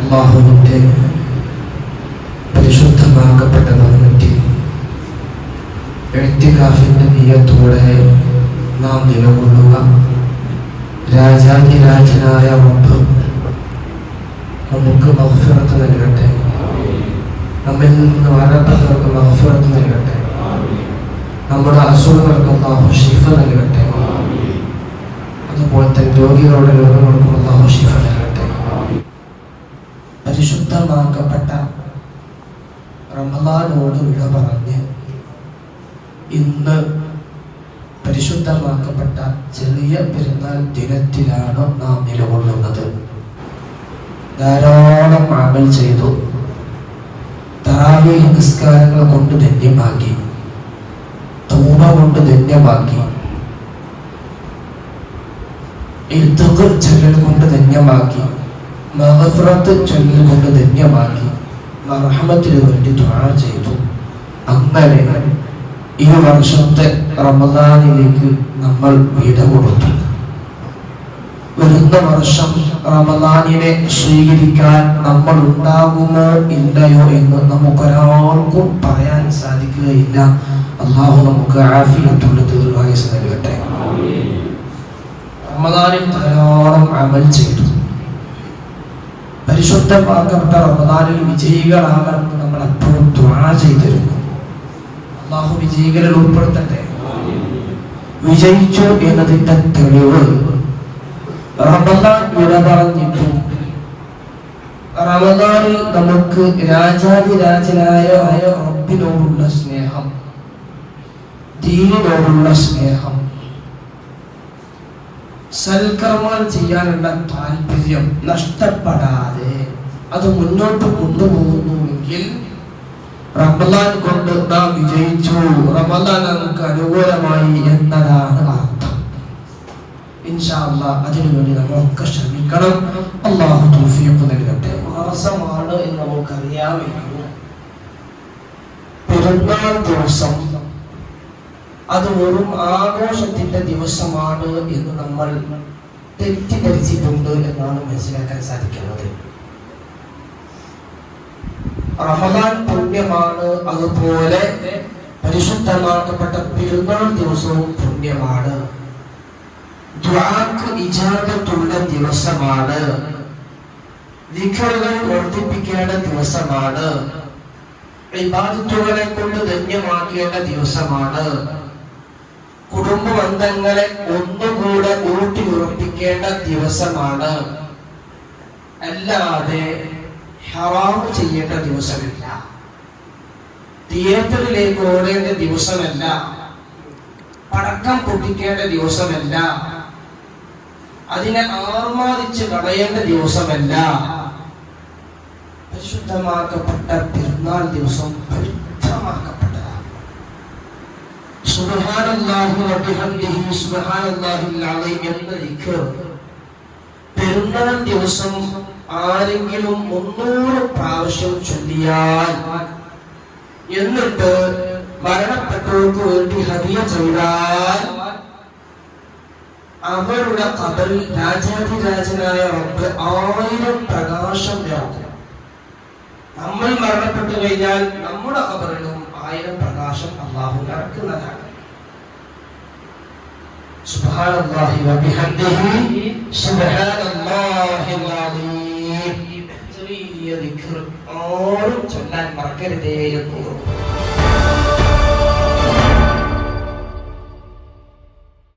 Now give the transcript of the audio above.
അള്ളാഹുവിന്റെ പരിശുദ്ധമാക്കപ്പെട്ട ഭവനത്തിൽ എഴുത്തികാഫിന്റെ നീയത്തോടെ നാം നിലകൊള്ളുക. രാജാതിരാജനായ റബ്ബ് നമുക്ക് മഹഫിറത്ത് നൽകട്ടെ. നമ്മിൽ നിന്ന് മരണപ്പെട്ടവർക്ക് മഹഫിറത്ത് നൽകട്ടെ. നമ്മുടെ അസുഖങ്ങൾക്ക് അള്ളാഹു ഷിഫ നൽകട്ടെ. അതുപോലെ തന്നെ രോഗികളുടെ രോഗങ്ങൾക്കും അള്ളാഹു ഷിഫ നൽകട്ടെ. പരിശുദ്ധമാക്കപ്പെട്ട റമദാനോട് വിട പറഞ്ഞ് ഇന്ന് പരിശുദ്ധമാക്കപ്പെട്ട ചെറിയ പെരുന്നാൾ ദിനത്തിലാണ് നാം നിലകൊള്ളുന്നത്. ധാരാളം അമൽ ചെയ്തു. തറാവി നിസ്കാരങ്ങൾ കൊണ്ട് ധന്യമാക്കി. തൂമ കൊണ്ട് ധന്യമാക്കി. ഇതുകൾ ചെല്ലൽ കൊണ്ട് ധന്യമാക്കി. മഹഫറത്ത് ചൊല്ലൽ കൊണ്ട് ധന്യമാക്കി മർഹമത്തിന് വേണ്ടി ദ്വാ ചെയ്തു. അങ്ങനെ ഈ വർഷത്തെ റമദാനിലേക്ക് നമ്മൾ വിട കൊടുത്തു. വരുന്ന വർഷം റമദാനിനെ സ്വീകരിക്കാൻ നമ്മൾ ഉണ്ടാകുമോ ഇല്ലയോ എന്ന് നമുക്കൊരാൾക്കും പറയാൻ സാധിക്കുകയില്ല. അള്ളാഹു നമുക്ക് ആഫിയത്തുള്ള ദീർഘായുസ് നൽകട്ടെ. റമദാനിൽ ധാരാളം അമൽ ചെയ്തു. പരിശുദ്ധമാക്കപ്പെട്ട റമദാനിൽ വിജയികളാകണമെന്ന് നമ്മൾ എപ്പോഴും ദ്വാ ചെയ്തിരുന്നു. അള്ളാഹു വിജയികളിൽ ഉൾപ്പെടുത്തട്ടെ. വിജയിച്ചു എന്നതിന്റെ തെളിവ് റമദാൻ വില റമദാനിൽ നമുക്ക് രാജാതിരാജനായ റബ്ബിനോടുള്ള സ്നേഹം ദീനിനോടുള്ള സ്നേഹം സൽക്കർമ്മങ്ങൾ ചെയ്യാനുള്ള താല്പര്യം നഷ്ടപ്പെടാതെ അത് മുന്നോട്ട് കൊണ്ടുപോകുന്നുവെങ്കിൽ റമദാൻ കൊണ്ട് നാം വിജയിച്ചു. റമദാൻ നമുക്ക് അനുകൂലമായി എന്നതാണ് അർത്ഥം. ഇൻഷാല്ല അതിനുവേണ്ടി നമ്മളൊക്കെ ശ്രമിക്കണം. അള്ളാഹു തൗഫീഖ് നൽകട്ടെ. മാസമാണ് എന്ന് നമുക്കറിയാമെങ്കിൽ പെരുന്നാൾ ദിവസം അത് വെറും ആഘോഷത്തിന്റെ ദിവസമാണ് എന്ന് നമ്മൾ തെറ്റിദ്ധരിച്ചിട്ടുണ്ട് എന്നാണ് മനസ്സിലാക്കാൻ സാധിക്കുന്നത്. റമദാൻ പുണ്യമാണ് അതുപോലെ പരിശുദ്ധമാക്കപ്പെട്ട പെരുന്നാൾ ദിവസവും പുണ്യമാണ്. ദിവസമാണ്. ദിഖറുകൾ വർദ്ധിപ്പിക്കേണ്ട ദിവസമാണ്. ഇബാദത്തുകളെ കൊണ്ട് ധന്യമാക്കേണ്ട ദിവസമാണ്. കുടുംബ ബന്ധങ്ങളെ ഒന്നുകൂടെ ഊട്ടി ഉറപ്പിക്കേണ്ട ദിവസമാണ്. അല്ലാതെ ഹറാം ചെയ്യേണ്ട ദിവസമില്ല. തിയേറ്ററിലേക്ക് ഓടേണ്ട ദിവസമല്ല. പടക്കം പൊട്ടിക്കേണ്ട ദിവസമല്ല. അതിനെ ആർമാദിച്ച് കളയേണ്ട ദിവസമല്ല. പരിശുദ്ധമാക്കപ്പെട്ട പെരുന്നാൾ ദിവസം പവിത്രമാക്കപ്പെട്ടതാണ് എന്ന ദിക്ർ. പെരുന്നാൾ ദിവസം ആരെങ്കിലും മുന്നൂറ് പ്രാവശ്യം ചൊല്ലിയാൽ എന്നിട്ട് മരണപ്പെട്ടവർക്ക് വേണ്ടി ഹദിയ ചെയ്താൽ അവരുടെ കബൽ രാജാതിരാജനായ റബ്ബ് ആയിരം പ്രകാശം വ്യാപിക്കും നമ്മൾ മരണപ്പെട്ടു കഴിഞ്ഞാൽ നമ്മുടെ കബറിലും ആയിരം പ്രകാശം അള്ളാഹു ഇറക്കുന്നതാണ് സുബ്ഹാനല്ലാഹി سبحان الله العظيم ചെറിയ ദിക്ർ ആരും ചൊല്ലാൻ മറക്കരുതേ എന്ന്.